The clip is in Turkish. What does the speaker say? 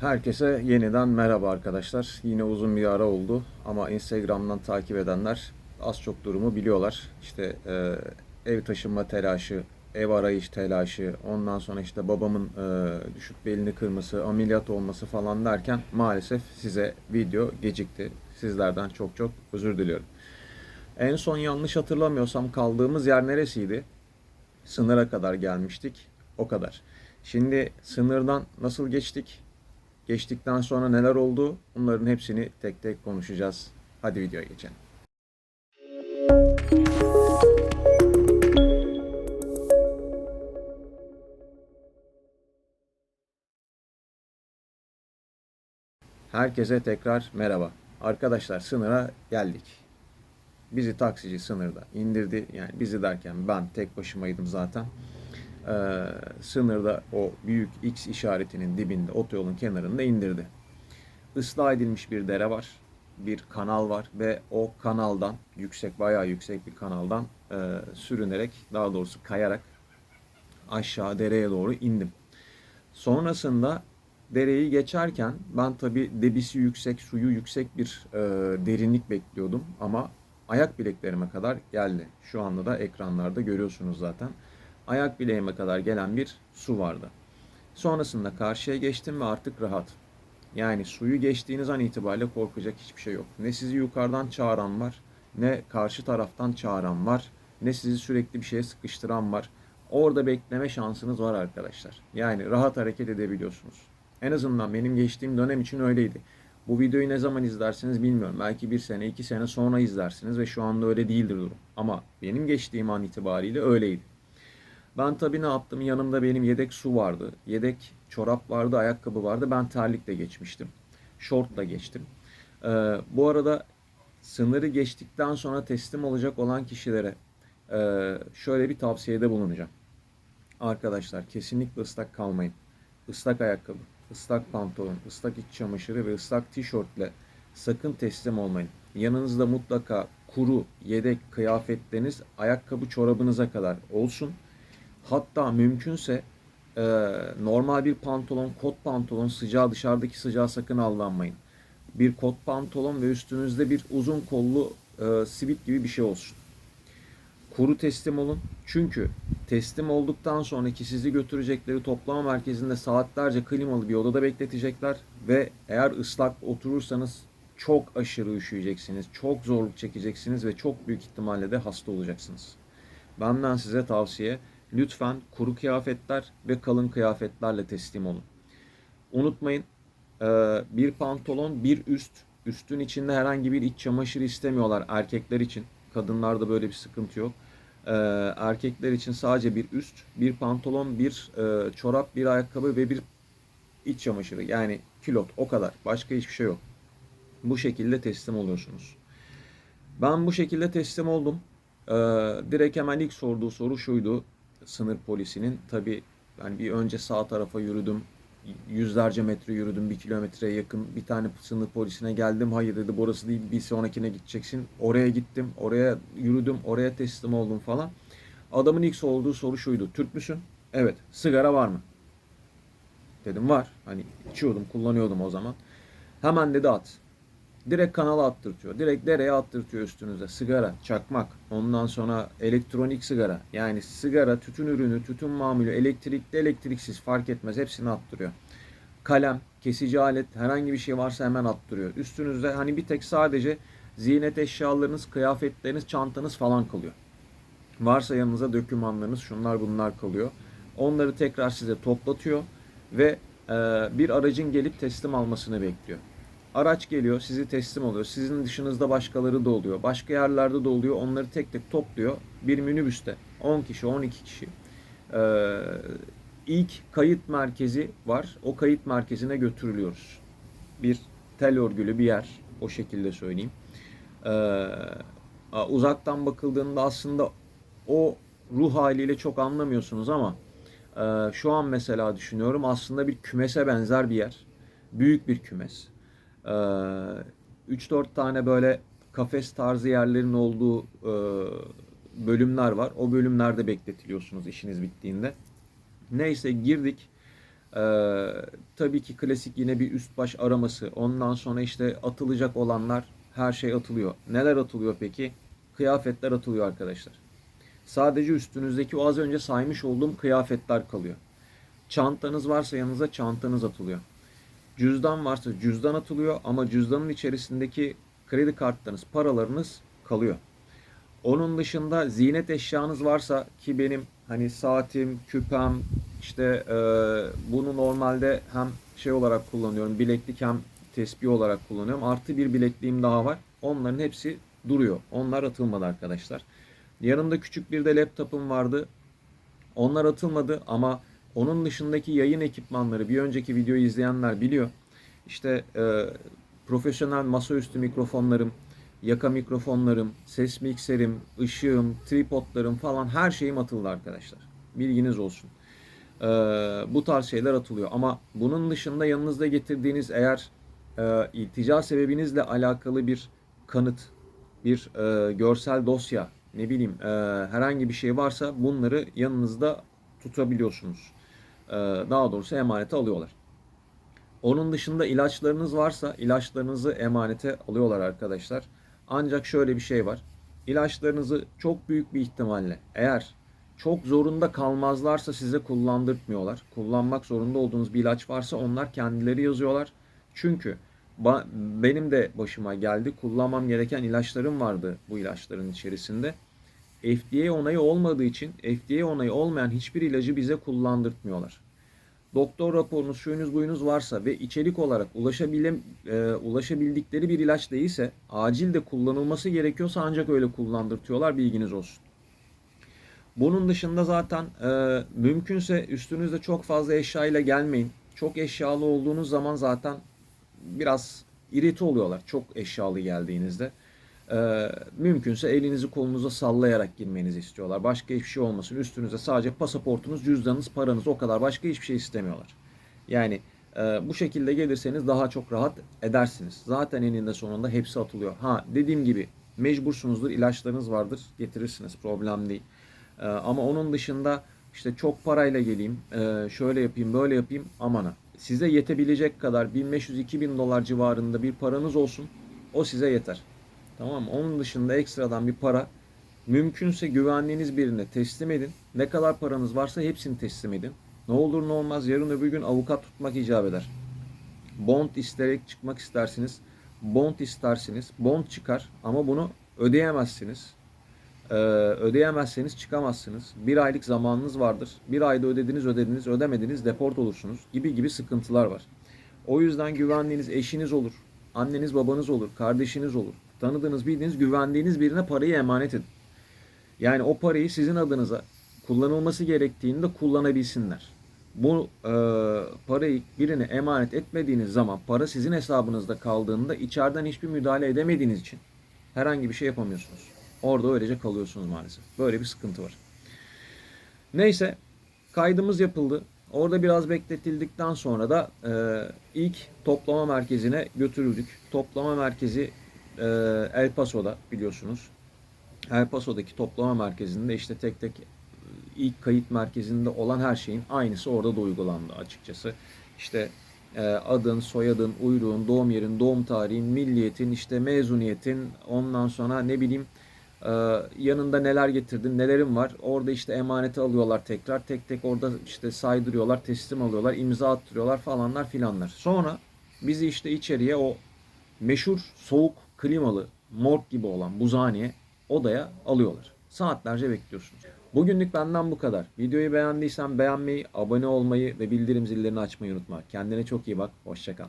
Herkese yeniden merhaba arkadaşlar. Yine uzun bir ara oldu ama Instagram'dan takip edenler az çok durumu biliyorlar. İşte e, ev taşınma telaşı, ev arayış telaşı, ondan sonra işte babamın e, düşük belini kırması, ameliyat olması falan derken maalesef size video gecikti. Sizlerden çok çok özür diliyorum. En son yanlış hatırlamıyorsam kaldığımız yer neresiydi? Sınıra kadar gelmiştik. O kadar. Şimdi sınırdan nasıl geçtik? Geçtikten sonra neler oldu? Bunların hepsini tek tek konuşacağız. Hadi videoya geçelim. Herkese tekrar merhaba. Arkadaşlar sınıra geldik. Bizi taksici sınırda indirdi. Yani bizi derken ben tek başımaydım zaten. Ee, sınırda o büyük X işaretinin dibinde otoyolun kenarında indirdi. Islah edilmiş bir dere var. Bir kanal var ve o kanaldan yüksek bayağı yüksek bir kanaldan e, sürünerek daha doğrusu kayarak aşağı dereye doğru indim. Sonrasında dereyi geçerken ben tabi debisi yüksek, suyu yüksek bir e, derinlik bekliyordum ama ayak bileklerime kadar geldi. Şu anda da ekranlarda görüyorsunuz zaten. Ayak bileğime kadar gelen bir su vardı. Sonrasında karşıya geçtim ve artık rahat. Yani suyu geçtiğiniz an itibariyle korkacak hiçbir şey yok. Ne sizi yukarıdan çağıran var, ne karşı taraftan çağıran var, ne sizi sürekli bir şeye sıkıştıran var. Orada bekleme şansınız var arkadaşlar. Yani rahat hareket edebiliyorsunuz. En azından benim geçtiğim dönem için öyleydi. Bu videoyu ne zaman izlersiniz bilmiyorum. Belki bir sene, iki sene sonra izlersiniz ve şu anda öyle değildir durum. Ama benim geçtiğim an itibariyle öyleydi. Ben tabii ne yaptım? Yanımda benim yedek su vardı. Yedek çorap vardı, ayakkabı vardı. Ben terlikle geçmiştim. Şortla geçtim. Ee, bu arada sınırı geçtikten sonra teslim olacak olan kişilere e, şöyle bir tavsiyede bulunacağım. Arkadaşlar kesinlikle ıslak kalmayın. Islak ayakkabı, ıslak pantolon, ıslak iç çamaşırı ve ıslak tişörtle sakın teslim olmayın. Yanınızda mutlaka kuru, yedek kıyafetleriniz ayakkabı çorabınıza kadar olsun. Hatta mümkünse e, normal bir pantolon, kot pantolon, sıcağı dışarıdaki sıcağı sakın aldanmayın. Bir kot pantolon ve üstünüzde bir uzun kollu e, sivit gibi bir şey olsun. Kuru teslim olun. Çünkü teslim olduktan sonraki sizi götürecekleri toplama merkezinde saatlerce klimalı bir odada bekletecekler ve eğer ıslak oturursanız çok aşırı üşüyeceksiniz, çok zorluk çekeceksiniz ve çok büyük ihtimalle de hasta olacaksınız. Benden size tavsiye lütfen kuru kıyafetler ve kalın kıyafetlerle teslim olun. Unutmayın e, bir pantolon bir üst üstün içinde herhangi bir iç çamaşır istemiyorlar erkekler için. Kadınlarda böyle bir sıkıntı yok. E, erkekler için sadece bir üst, bir pantolon, bir e, çorap, bir ayakkabı ve bir iç çamaşırı. Yani kilot o kadar. Başka hiçbir şey yok. Bu şekilde teslim oluyorsunuz. Ben bu şekilde teslim oldum. Ee, direkt hemen ilk sorduğu soru şuydu sınır polisinin. Tabi yani bir önce sağ tarafa yürüdüm. Yüzlerce metre yürüdüm. Bir kilometreye yakın bir tane sınır polisine geldim. Hayır dedi burası değil bir sonrakine gideceksin. Oraya gittim. Oraya yürüdüm. Oraya teslim oldum falan. Adamın ilk sorduğu soru şuydu. Türk müsün? Evet. Sigara var mı? Dedim var. Hani içiyordum, kullanıyordum o zaman. Hemen dedi at. Direkt kanala attırtıyor. Direkt dereye attırtıyor üstünüze. Sigara, çakmak, ondan sonra elektronik sigara. Yani sigara, tütün ürünü, tütün mamülü, elektrikli, elektriksiz fark etmez. Hepsini attırıyor. Kalem, kesici alet, herhangi bir şey varsa hemen attırıyor. Üstünüzde hani bir tek sadece ziynet eşyalarınız, kıyafetleriniz, çantanız falan kalıyor. Varsa yanınıza dokümanlarınız, şunlar bunlar kalıyor. Onları tekrar size toplatıyor ve bir aracın gelip teslim almasını bekliyor. Araç geliyor, sizi teslim oluyor. Sizin dışınızda başkaları da oluyor. Başka yerlerde de oluyor. Onları tek tek topluyor. Bir minibüste 10 kişi, 12 kişi. Ee, ilk kayıt merkezi var. O kayıt merkezine götürülüyoruz. Bir tel örgülü bir yer. O şekilde söyleyeyim. Ee, uzaktan bakıldığında aslında o ruh haliyle çok anlamıyorsunuz ama e, şu an mesela düşünüyorum aslında bir kümese benzer bir yer. Büyük bir kümes. 3-4 tane böyle kafes tarzı yerlerin olduğu e, bölümler var. O bölümlerde bekletiliyorsunuz işiniz bittiğinde. Neyse girdik. Ee, tabii ki klasik yine bir üst baş araması. Ondan sonra işte atılacak olanlar her şey atılıyor. Neler atılıyor peki? Kıyafetler atılıyor arkadaşlar. Sadece üstünüzdeki o az önce saymış olduğum kıyafetler kalıyor. Çantanız varsa yanınıza çantanız atılıyor. Cüzdan varsa cüzdan atılıyor ama cüzdanın içerisindeki kredi kartlarınız, paralarınız kalıyor. Onun dışında ziynet eşyanız varsa ki benim hani saatim, küpem işte e, bunu normalde hem şey olarak kullanıyorum bileklik hem tespih olarak kullanıyorum. Artı bir bilekliğim daha var. Onların hepsi duruyor. Onlar atılmadı arkadaşlar. Yanımda küçük bir de laptopum vardı. Onlar atılmadı ama onun dışındaki yayın ekipmanları bir önceki videoyu izleyenler biliyor. İşte e, profesyonel masaüstü mikrofonlarım, yaka mikrofonlarım, ses mikserim, ışığım, tripodlarım falan her şeyim atıldı arkadaşlar. Bilginiz olsun. E, bu tarz şeyler atılıyor ama bunun dışında yanınızda getirdiğiniz eğer e, iltica sebebinizle alakalı bir kanıt, bir e, görsel dosya, ne bileyim e, herhangi bir şey varsa bunları yanınızda tutabiliyorsunuz. E, daha doğrusu emanete alıyorlar. Onun dışında ilaçlarınız varsa ilaçlarınızı emanete alıyorlar arkadaşlar. Ancak şöyle bir şey var. İlaçlarınızı çok büyük bir ihtimalle eğer çok zorunda kalmazlarsa size kullandırtmıyorlar. Kullanmak zorunda olduğunuz bir ilaç varsa onlar kendileri yazıyorlar. Çünkü benim de başıma geldi. Kullanmam gereken ilaçlarım vardı bu ilaçların içerisinde. FDA onayı olmadığı için FDA onayı olmayan hiçbir ilacı bize kullandırtmıyorlar. Doktor raporunuz, şuyunuz buyunuz varsa ve içerik olarak ulaşabilen, e, ulaşabildikleri bir ilaç değilse acil de kullanılması gerekiyorsa ancak öyle kullandırtıyorlar bilginiz olsun. Bunun dışında zaten e, mümkünse üstünüzde çok fazla eşya ile gelmeyin. Çok eşyalı olduğunuz zaman zaten biraz irite oluyorlar çok eşyalı geldiğinizde. E, mümkünse elinizi kolunuza sallayarak girmenizi istiyorlar. Başka hiçbir şey olmasın. Üstünüzde sadece pasaportunuz, cüzdanınız, paranız o kadar. Başka hiçbir şey istemiyorlar. Yani e, bu şekilde gelirseniz daha çok rahat edersiniz. Zaten eninde sonunda hepsi atılıyor. Ha dediğim gibi mecbursunuzdur, ilaçlarınız vardır, getirirsiniz. Problem değil. E, ama onun dışında işte çok parayla geleyim, e, şöyle yapayım, böyle yapayım amana. Size yetebilecek kadar 1500-2000 dolar civarında bir paranız olsun. O size yeter. Tamam mı? Onun dışında ekstradan bir para mümkünse güvendiğiniz birine teslim edin. Ne kadar paranız varsa hepsini teslim edin. Ne olur ne olmaz yarın öbür gün avukat tutmak icap eder. Bond isterek çıkmak istersiniz. Bond istersiniz. Bond çıkar ama bunu ödeyemezsiniz. Ee, ödeyemezseniz çıkamazsınız. Bir aylık zamanınız vardır. Bir ayda ödediniz ödediniz ödemediniz deport olursunuz gibi gibi sıkıntılar var. O yüzden güvendiğiniz eşiniz olur. Anneniz babanız olur. Kardeşiniz olur. Tanıdığınız bildiğiniz güvendiğiniz birine parayı emanet edin. Yani o parayı sizin adınıza kullanılması gerektiğinde kullanabilsinler. Bu e, parayı birine emanet etmediğiniz zaman para sizin hesabınızda kaldığında içeriden hiçbir müdahale edemediğiniz için herhangi bir şey yapamıyorsunuz. Orada öylece kalıyorsunuz maalesef. Böyle bir sıkıntı var. Neyse kaydımız yapıldı. Orada biraz bekletildikten sonra da e, ilk toplama merkezine götürüldük. Toplama merkezi e, El Paso'da biliyorsunuz. El Paso'daki toplama merkezinde işte tek tek ilk kayıt merkezinde olan her şeyin aynısı orada da uygulandı açıkçası. İşte e, adın, soyadın, uyruğun, doğum yerin, doğum tarihin, milliyetin, işte mezuniyetin, ondan sonra ne bileyim e, yanında neler getirdin, nelerin var. Orada işte emaneti alıyorlar tekrar. Tek tek orada işte saydırıyorlar, teslim alıyorlar, imza attırıyorlar falanlar filanlar. Sonra bizi işte içeriye o meşhur soğuk klimalı morg gibi olan buzhaneye odaya alıyorlar. Saatlerce bekliyorsunuz. Bugünlük benden bu kadar. Videoyu beğendiysen beğenmeyi, abone olmayı ve bildirim zillerini açmayı unutma. Kendine çok iyi bak. Hoşçakal.